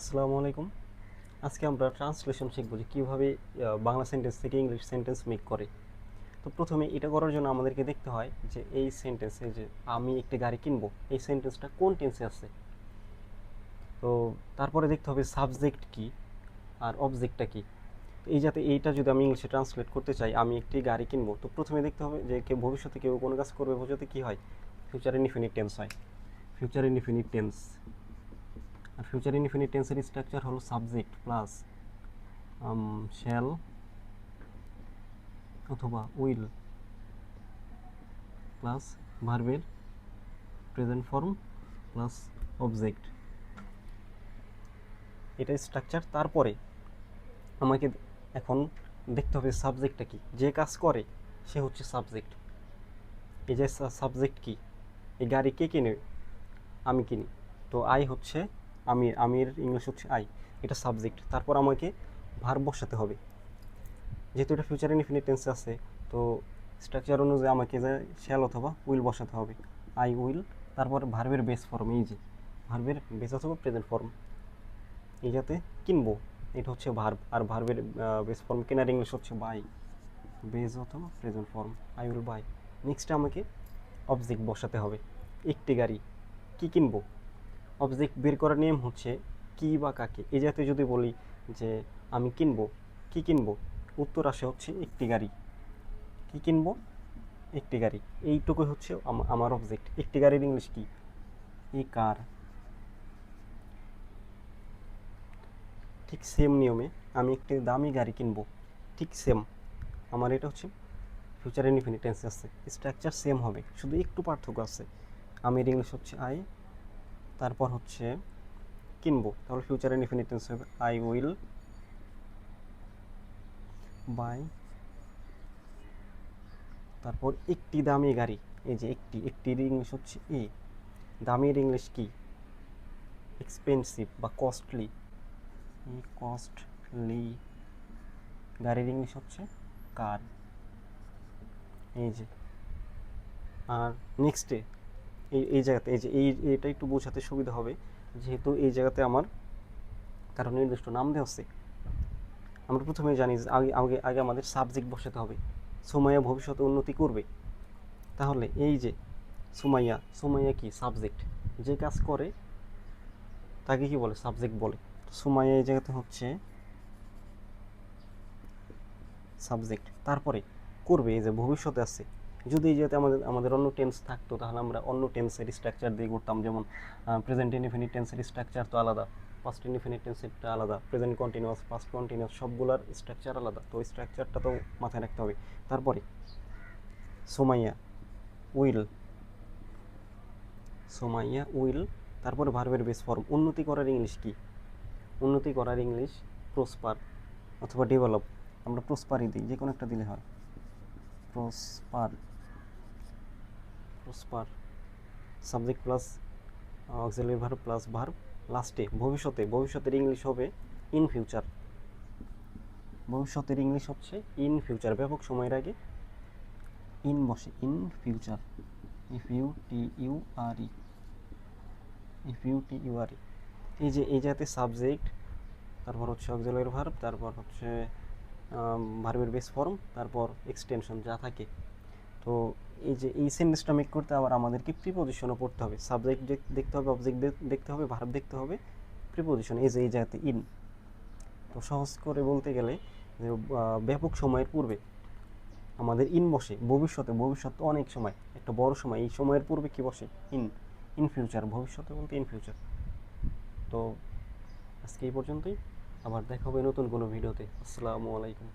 আসসালামু আলাইকুম। আজকে আমরা ট্রান্সলেশন শিখব যে কীভাবে বাংলা সেন্টেন্স থেকে ইংলিশ সেন্টেন্স মেক করে। তো প্রথমে এটা করার জন্য আমাদেরকে দেখতে হয় যে এই সেন্টেন্সে যে আমি একটি গাড়ি কিনবো, এই সেন্টেন্সটা কোন টেন্সে আছে? তো তারপরে দেখতে হবে সাবজেক্ট কি আর অবজেক্টটা কি। এই যাতে এইটা যদি আমি ইংলিশে ট্রান্সলেট করতে চাই, আমি একটি গাড়ি কিনবো, তো প্রথমে দেখতে হবে যে কেউ ভবিষ্যতে কেউ কোনো কাজ করবে বোঝাতে কী হয়? ফিউচার ইনফিনিট টেন্স হয়। ফিউচার ইনফিনিট টেন্স আর ফিউচার ইনফিনিট টেন্সের স্ট্রাকচার হলো সাবজেক্ট প্লাস শ্যাল অথবা উইল প্লাস ভার্বের প্রেজেন্ট ফর্ম প্লাস অবজেক্ট এটা স্ট্রাকচার তারপরে আমাকে এখন দেখতে হবে সাবজেক্টটা কি? যে কাজ করে, সে হচ্ছে সাবজেক্ট এই যে সাবজেক্ট কি? এই গাড়ি কে কিনে? আমি কিনি। তো আই হচ্ছে আমির আমির ইংলিশ হচ্ছে আই এটা সাবজেক্ট তারপর আমাকে ভার বসাতে হবে। যেহেতু এটা ফিউচার ইনফিনিট আছে, তো স্ট্রাকচার অনুযায়ী আমাকে যে শ্যাল অথবা উইল বসাতে হবে। আই উইল তারপর ভার্বের বেস ফর্ম এই যে ভার্বের বেস অথবা প্রেজেন্ট ফর্ম এই যাতে কিনবো, এটা হচ্ছে ভার্ব আর ভার্বের বেস ফর্ম কেনার ইংলিশ হচ্ছে বাই বেস অথবা present form I will buy নেক্সটে আমাকে অবজেক্ট বসাতে হবে। একটি গাড়ি, কি কিনবো? অবজেক্ট বের করার নিয়ম হচ্ছে কি বা কাকে। এই জাতীয় যদি বলি যে আমি কিনবো, কি কিনবো? উত্তর আসে হচ্ছে একটি গাড়ি। কি কিনবো? একটি গাড়ি। এইটুকুই হচ্ছে আমার অবজেক্ট একটি গাড়ির ইংলিশ কি? এই কার। ঠিক সেম নিয়মে আমি একটি দামি গাড়ি কিনবো। ঠিক সেম আমার এটা হচ্ছে ফিউচার ইনফিনিট টেন্স আছে। স্ট্রাকচার সেম হবে। শুধু একটু পার্থক্য আছে। আমির ইংলিশ হচ্ছে আই তারপর হচ্ছে কিনবো। তাহলে ফিউচার ইনফিনিট টেন্স হবে। আই উইল বাই তারপর একটি দামি গাড়ি। এই যে একটি, একটির ইংলিশ হচ্ছে এ দামির ইংলিশ কি? এক্সপেন্সিভ বা কস্টলি এই কস্টলি গাড়ির ইংলিশ হচ্ছে কার এই যে। আর নেক্সটে এই এই জায়গাতে, এই যে, এই এটা একটু বোঝাতে সুবিধা হবে, যেহেতু এই জায়গাতে আমার কারণ নির্দিষ্ট নাম দেওয়া আছে। আমরা প্রথমে জানি আগে আগে আগে আমাদের সাবজেক্ট বসাতে হবে। সুমাইয়া ভবিষ্যতে উন্নতি করবে। তাহলে এই যে সুমাইয়া সুমাইয়া কি সাবজেক্ট যে কাজ করে, তাকে কি বলে? সাবজেক্ট বলে। সুমাইয়া এই জায়গাতে হচ্ছে সাবজেক্ট তারপরে করবে, এই যে ভবিষ্যতে আছে। যদি জায়গাতে আমাদের আমাদের অন্য টেন্স থাকতো, তাহলে আমরা অন্য টেন্সের স্ট্রাকচার দিয়ে করতাম যেমন প্রেজেন্ট ইনফিনিট টেন্সের স্ট্রাকচার তো আলাদা পাস্ট ইনফিনিট টেন্সেরটা আলাদা প্রেজেন্ট কন্টিনিউয়াস পাস্ট কন্টিনিউয়াস সবগুলোর স্ট্রাকচার আলাদা। তো স্ট্রাকচারটা তো মাথায় রাখতে হবে। তারপরে, সোমাইয়া উইল সোমাইয়া উইল তারপরে ভার্বের বেস ফর্ম উন্নতি করার ইংলিশ কি? উন্নতি করার ইংলিশ প্রসপার অথবা ডেভেলপ আমরা প্রসপারই দিই যে কোনো একটা দিলে হয়। প্রসপার prosper subject plus auxiliary verb plus verb লাস্টে ভবিষ্যতে, ভবিষ্যতের ইংলিশ হবে ইন ফিউচার ভবিষ্যতের ইংলিশ হচ্ছে ইন ফিউচার ব্যাপক সময়ের আগে ইন বসে in future F U T U R E F U T U R E এই যে, এই জাতীয় সাবজেক্ট তারপর হচ্ছে অক্সিলারি ভার্ব তারপর হচ্ছে ভার্বের বেস ফর্ম তারপর এক্সটেনশন যা থাকে। তো এই যে এই সেন্টেন্সটা করতে আবার আমাদেরকে প্রিপোজিশনও পড়তে হবে। সাবজেক্ট দেখতে হবে অবজেক্ট দেখতে হবে ভার্ব দেখতে হবে প্রিপোজিশন এই যে এই জায়গাতে ইন তো সহজ করে বলতে গেলে, যে ব্যাপক সময়ের পূর্বে আমাদের ইন বসে। ভবিষ্যতে, ভবিষ্যৎ অনেক সময়, একটা বড় সময়, এই সময়ের পূর্বে কি বসে? ইন ইন ফিউচার ভবিষ্যতে বলতে ইন ফিউচার তো আজকে এই পর্যন্তই। আবার দেখা হবে নতুন কোনো ভিডিওতে। আসসালামু আলাইকুম।